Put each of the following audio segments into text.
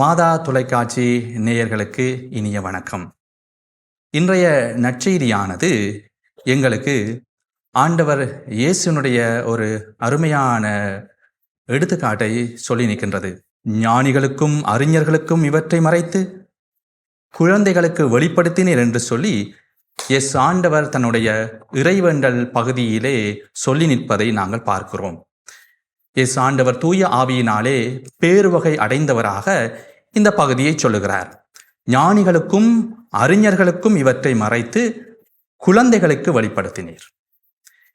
மாதா தொலைக்காட்சி நேயர்களுக்கு இனிய வணக்கம். இன்றைய நற்செய்தியானது எங்களுக்கு ஆண்டவர் இயேசுனுடைய ஒரு அருமையான எடுத்துக்காட்டை சொல்லி நிற்கின்றது. ஞானிகளுக்கும் அறிஞர்களுக்கும் இவற்றை மறைத்து குழந்தைகளுக்கு வெளிப்படுத்தினீர் என்று சொல்லி எஸ் ஆண்டவர் தன்னுடைய இறைவண்டல் பகுதியிலே சொல்லி நிற்பதை நாங்கள் பார்க்கிறோம். எஸ் ஆண்டவர் தூய ஆவியினாலே பேருவகை அடைந்தவராக இந்த பகுதியை சொல்லுகிறார். ஞானிகளுக்கும் அறிஞர்களுக்கும் இவற்றை மறைத்து குழந்தைகளுக்கு வெளிப்படுத்தினீர்.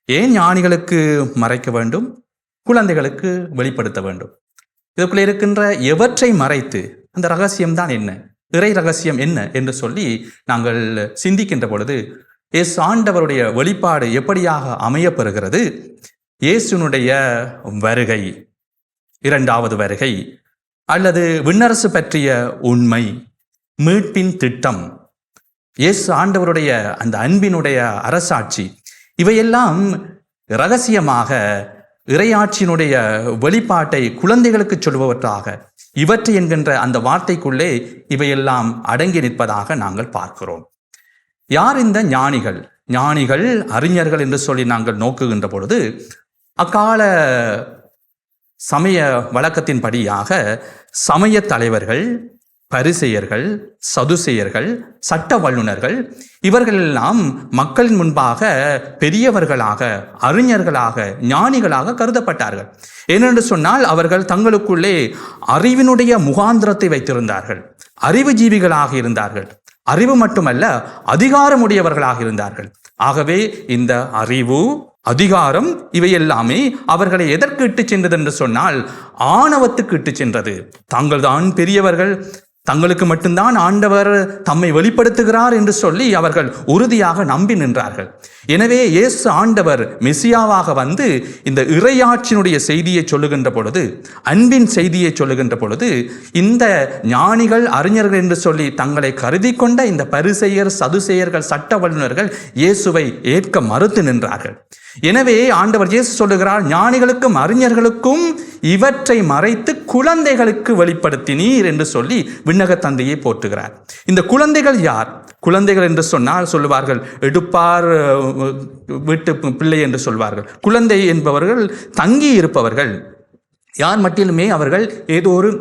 ஏன் ஞானிகளுக்கு மறைக்க வேண்டும்? குழந்தைகளுக்கு வெளிப்படுத்த வேண்டும். இதற்குள்ள இருக்கின்ற எவற்றை மறைத்து அந்த ரகசியம்தான் என்ன? இறை ரகசியம் என்ன என்று சொல்லி நாங்கள் சிந்திக்கின்ற பொழுது எஸ் ஆண்டவருடைய வெளிப்பாடு எப்படியாக அமையப்பெறுகிறது இயேசுனுடைய வருகை இரண்டாவது வருகை அல்லது விண்ணரசு பற்றிய உண்மை மீட்பின் திட்டம் இயேசு ஆண்டவருடைய அந்த அன்பினுடைய அரசாட்சி இவையெல்லாம் ரகசியமாக இறையாட்சியினுடைய வெளிப்பாட்டை குழந்தைகளுக்கு சொல்பவற்றாக இவற்றை என்கின்ற அந்த வார்த்தைக்குள்ளே இவையெல்லாம் அடங்கி நிற்பதாக நாங்கள் பார்க்கிறோம். யார் இந்த ஞானிகள்? ஞானிகள் அறிஞர்கள் என்று சொல்லி நாங்கள் நோக்குகின்ற பொழுது அக்கால சமய வழக்கத்தின்படியாக சமய தலைவர்கள் பரிசெயர்கள் சதுசெயர்கள் சட்ட வல்லுநர்கள் இவர்களெல்லாம் மக்களின் முன்பாக பெரியவர்களாக அறிஞர்களாக ஞானிகளாக கருதப்பட்டார்கள். ஏனென்று சொன்னால் அவர்கள் தங்களுக்குள்ளே அறிவினுடைய முகாந்திரத்தை வைத்திருந்தார்கள். அறிவு ஜீவிகளாக இருந்தார்கள். அறிவு மட்டுமல்ல அதிகாரமுடையவர்களாக இருந்தார்கள். ஆகவே இந்த அறிவு அதிகாரம் இவையெல்லாமே அவர்களை எதற்கு இட்டு சென்றது என்று சொன்னால் ஆணவத்துக்கு இட்டு சென்றது. தாங்கள்தான் பெரியவர்கள். தங்களுக்கு மட்டும்தான் ஆண்டவர் தம்மை வெளிப்படுத்துகிறார் என்று சொல்லி அவர்கள் உறுதியாக நம்பி நின்றார்கள். எனவே இயேசு ஆண்டவர் மெசியாவாக வந்து இந்த இறையாட்சியினுடைய செய்தியை சொல்லுகின்ற பொழுது அன்பின் செய்தியை சொல்லுகின்ற பொழுது இந்த ஞானிகள் அறிஞர்கள் என்று சொல்லி தங்களை கருதி கொண்ட இந்த பரிசெயர் சதுசெயர்கள் சட்ட வல்லுநர்கள் இயேசுவை ஏற்க மறுத்து நின்றார்கள். எனவே ஆண்டவர் இயேசு சொல்லுகிறார் ஞானிகளுக்கும் அறிஞர்களுக்கும் இவற்றை மறைத்து குழந்தைகளுக்கு வெளிப்படுத்தினீர் என்று சொல்லி விண்ணக தந்தையை போற்றுகிறார். இந்த குழந்தைகள் யார்? குழந்தைகள் என்று சொன்னால் சொல்லுவார்கள் எடுப்பார் வீட்டு பிள்ளை என்று சொல்வார்கள். குழந்தை என்பவர்கள் தங்கி இருப்பவர்கள். யார் மட்டிலுமே அவர்கள் ஏதோ ஒரு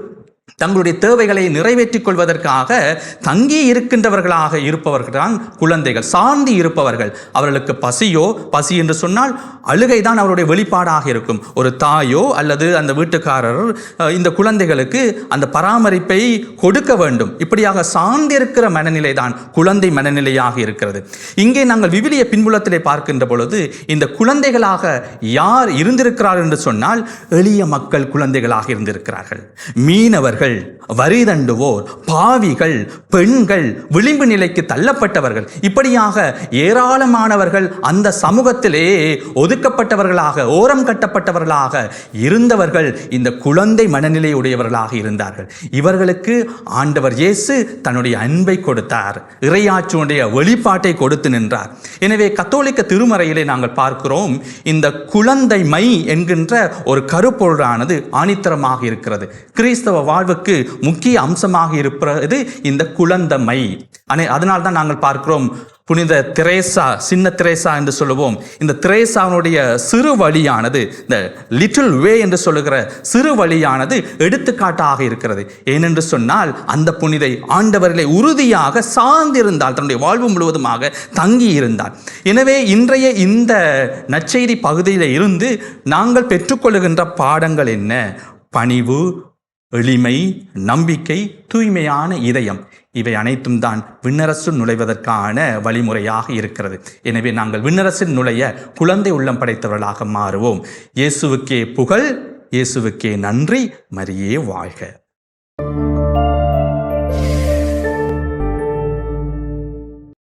தங்களுடைய தேவைகளை நிறைவேற்றிக் கொள்வதற்காக தங்கி இருக்கின்றவர்களாக இருப்பவர்கள் தான் குழந்தைகள் சார்ந்து இருப்பவர்கள். அவர்களுக்கு பசியோ பசி என்று சொன்னால் அழுகைதான் அவருடைய வெளிப்பாடாக இருக்கும். ஒரு தாயோ அல்லது அந்த வீட்டுக்காரர் இந்த குழந்தைகளுக்கு அந்த பராமரிப்பை கொடுக்க வேண்டும். இப்படியாக சார்ந்திருக்கிற மனநிலை தான் குழந்தை மனநிலையாக இருக்கிறது. இங்கே நாங்கள் விவிலிய பின்புலத்திலே பார்க்கின்ற பொழுது இந்த குழந்தைகளாக யார் இருந்திருக்கிறார் என்று சொன்னால் எளிய மக்கள் குழந்தைகளாக இருந்திருக்கிறார்கள். மீனவர்கள் வரி தண்டுவோர் பாவிகள் பெண்கள் விளிம்பு நிலைக்கு தள்ளப்பட்டவர்கள். இப்படியாக ஏராளமானவர்கள் அந்த சமூகத்திலே ஒதுக்கப்பட்டவர்களாக ஓரம் கட்டப்பட்டவர்களாக இருந்தவர்கள் இந்த குழந்தை மனநிலை உடையவர்களாக இருந்தார்கள். இவர்களுக்கு ஆண்டவர் இயேசு தன்னுடைய அன்பை கொடுத்தார். இறையாட்சியுடைய வெளிப்பாட்டை கொடுத்து நின்றார். எனவே கத்தோலிக்க திருமறையிலே நாங்கள் பார்க்கிறோம் இந்த குழந்தை மை என்கின்ற ஒரு கருப்பொருளானது ஆணித்தரமாக இருக்கிறது. கிறிஸ்தவ வாழ் வாழ்வுக்கு முக்கிய அம்சமாக இருப்பது இந்த குழந்தமை. அதனால் தான் நாங்கள் பார்க்கிறோம் புனித திரேசா சின்ன திரேசா என்று சொல்லுவோம். இந்த திரேசாவுடைய சிறு வழியானது இந்த லிட்டில் வே என்று சொல்லுகிற சிறு வழியானது எடுத்துக்காட்டாக இருக்கிறது. ஏனென்று சொன்னால் அந்த புனிதை ஆண்டவர்களை உறுதியாக சார்ந்திருந்தால் தன்னுடைய வாழ்வு முழுவதுமாக தங்கி இருந்தால் எனவே இன்றைய இந்த நற்செய்தி பகுதியில் இருந்து நாங்கள் பெற்றுக்கொள்கின்ற பாடங்கள் என்ன? பணிவு எளிமை நம்பிக்கை தூய்மையான இதயம். இவை அனைத்தும் தான் விண்ணரசு நுழைவதற்கான வழிமுறையாக இருக்கிறது. எனவே நாங்கள் விண்ணரசில் நுழைய குழந்தை உள்ளம் படைத்தவர்களாக மாறுவோம். இயேசுவுக்கே புகழ் இயேசுவுக்கே நன்றி. மரியே வாழ்க.